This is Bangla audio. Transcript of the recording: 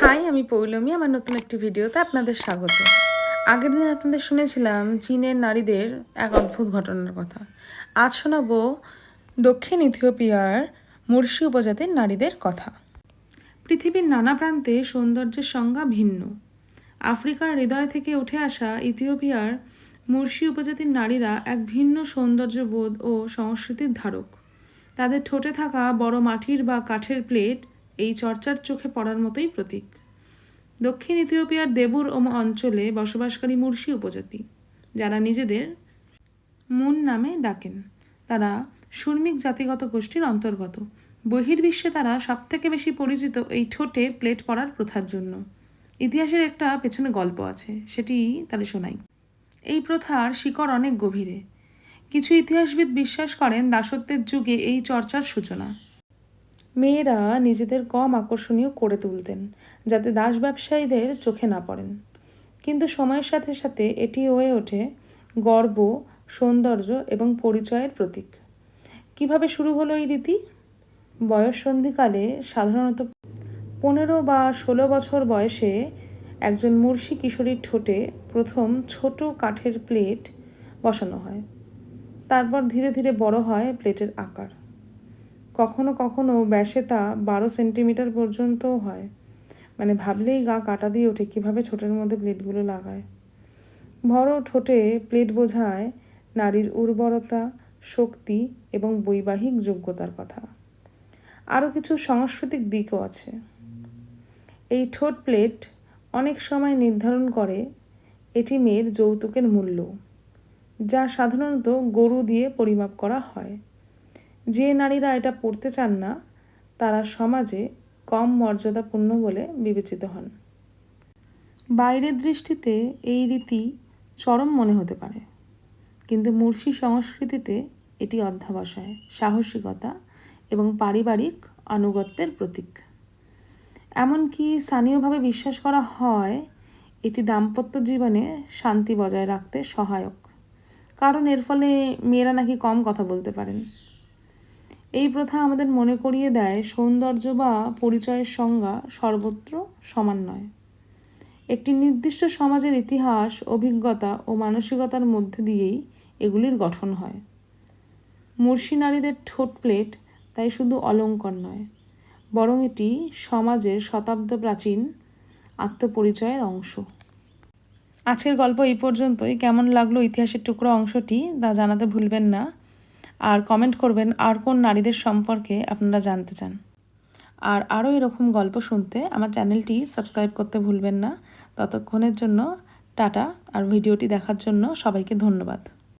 হাই, আমি পৌলমী, আমার নতুন একটি ভিডিওতে আপনাদের স্বাগত। আগের দিন আপনাদের শুনেছিলাম চীনের নারীদের এক অদ্ভুত ঘটনার কথা। আজ শোনাবো দক্ষিণ ইথিওপিয়ার মুর্শি উপজাতির নারীদের কথা। পৃথিবীর নানা প্রান্তে সৌন্দর্যের সংজ্ঞা ভিন্ন। আফ্রিকার হৃদয় থেকে উঠে আসা ইথিওপিয়ার মুর্শি উপজাতির নারীরা এক ভিন্ন সৌন্দর্যবোধ ও সংস্কৃতির ধারক। তাদের ঠোঁটে থাকা বড় মাটির বা কাঠের প্লেট এই চর্চার চোখে পড়ার মতোই প্রতীক। দক্ষিণ ইথিওপিয়ার দেবুর ওম অঞ্চলে বসবাসকারী মুর্শি উপজাতি, যারা নিজেদের মুন নামে ডাকেন। তারা সুর্মিক জাতিগত গোষ্ঠীর অন্তর্গত। বহির্বিশ্বে তারা সবথেকে বেশি পরিচিত এই ঠোঁটে প্লেট পড়ার প্রথার জন্য। ইতিহাসের একটা পেছনে গল্প আছে, সেটি তাহলে শোনাই। এই প্রথার শিকড় অনেক গভীরে। কিছু ইতিহাসবিদ বিশ্বাস করেন দাসত্বের যুগে এই চর্চার সূচনা। মেয়েরা নিজেদের কম আকর্ষণীয় করে তুলতেন, যাতে দাস ব্যবসায়ীদের চোখে না পড়েন। কিন্তু সময়ের সাথে সাথে এটি হয়ে ওঠে গর্ব, সৌন্দর্য এবং পরিচয়ের প্রতীক। কীভাবে শুরু হলো এই রীতি? বয়ঃসন্ধিকালে সাধারণত পনেরো বা ষোলো বছর বয়সে একজন মুর্শি কিশোরীর ঠোঁটে প্রথম ছোট কাঠের প্লেট বসানো হয়। তারপর ধীরে ধীরে বড় হয় প্লেটের আকার। কখনো কখনো ব্যাসে তা বারো সেন্টিমিটার পর্যন্তও হয়। মানে ভাবলেই গা কাটা দিয়ে ওঠে কীভাবে ঠোঁটের মধ্যে প্লেটগুলো লাগায়। বড় ঠোঁটে প্লেট বোঝায় নারীর উর্বরতা, শক্তি এবং বৈবাহিক যোগ্যতার কথা। আরও কিছু সাংস্কৃতিক দিকও আছে। এই ঠোঁট প্লেট অনেক সময় নির্ধারণ করে এটি মেয়ের যৌতুকের মূল্য, যা সাধারণত গরু দিয়ে পরিমাপ করা হয়। যে নারীরা এটা পড়তে চান না, তারা সমাজে কম মর্যাদাপূর্ণ বলে বিবেচিত হন। বাইরের দৃষ্টিতে এই রীতি চরম মনে হতে পারে। কিন্তু মুর্শি সংস্কৃতিতে এটি অধ্যাবসায়, সাহসিকতা এবং পারিবারিক আনুগত্যের প্রতীক। এমনকি স্থানীয়ভাবে বিশ্বাস করা হয়, এটি দাম্পত্য জীবনে শান্তি বজায় রাখতে সহায়ক। কারণ এর ফলে মেয়েরা নাকি কম কথা বলতে পারেন। এই প্রথা আমাদের মনে করিয়ে দেয় সৌন্দর্য বা পরিচয়ের সংজ্ঞা সর্বত্র সমান নয়। একটি নির্দিষ্ট সমাজের ইতিহাস, অভিজ্ঞতা ও মানসিকতার মধ্যে দিয়েই এগুলির গঠন হয়। মুর্শি নারীদের ঠোঁট প্লেট, তাই শুধু অলঙ্কর নয়, বরং এটি সমাজের শতাব্দ প্রাচীন আত্মপরিচয়ের অংশ। আজকের গল্প এই পর্যন্তই। কেমন লাগল ইতিহাসের টুকরো অংশটি তা জানাতে ভুলবেন না। আর কমেন্ট করবেন আর কোন নারীদের সম্পর্কে আপনারা জানতে চান। আর আরও এরকম গল্প শুনতে আমার চ্যানেলটি সাবস্ক্রাইব করতে ভুলবেন না। ততক্ষণের জন্য টাটা, আর ভিডিওটি দেখার জন্য সবাইকে ধন্যবাদ।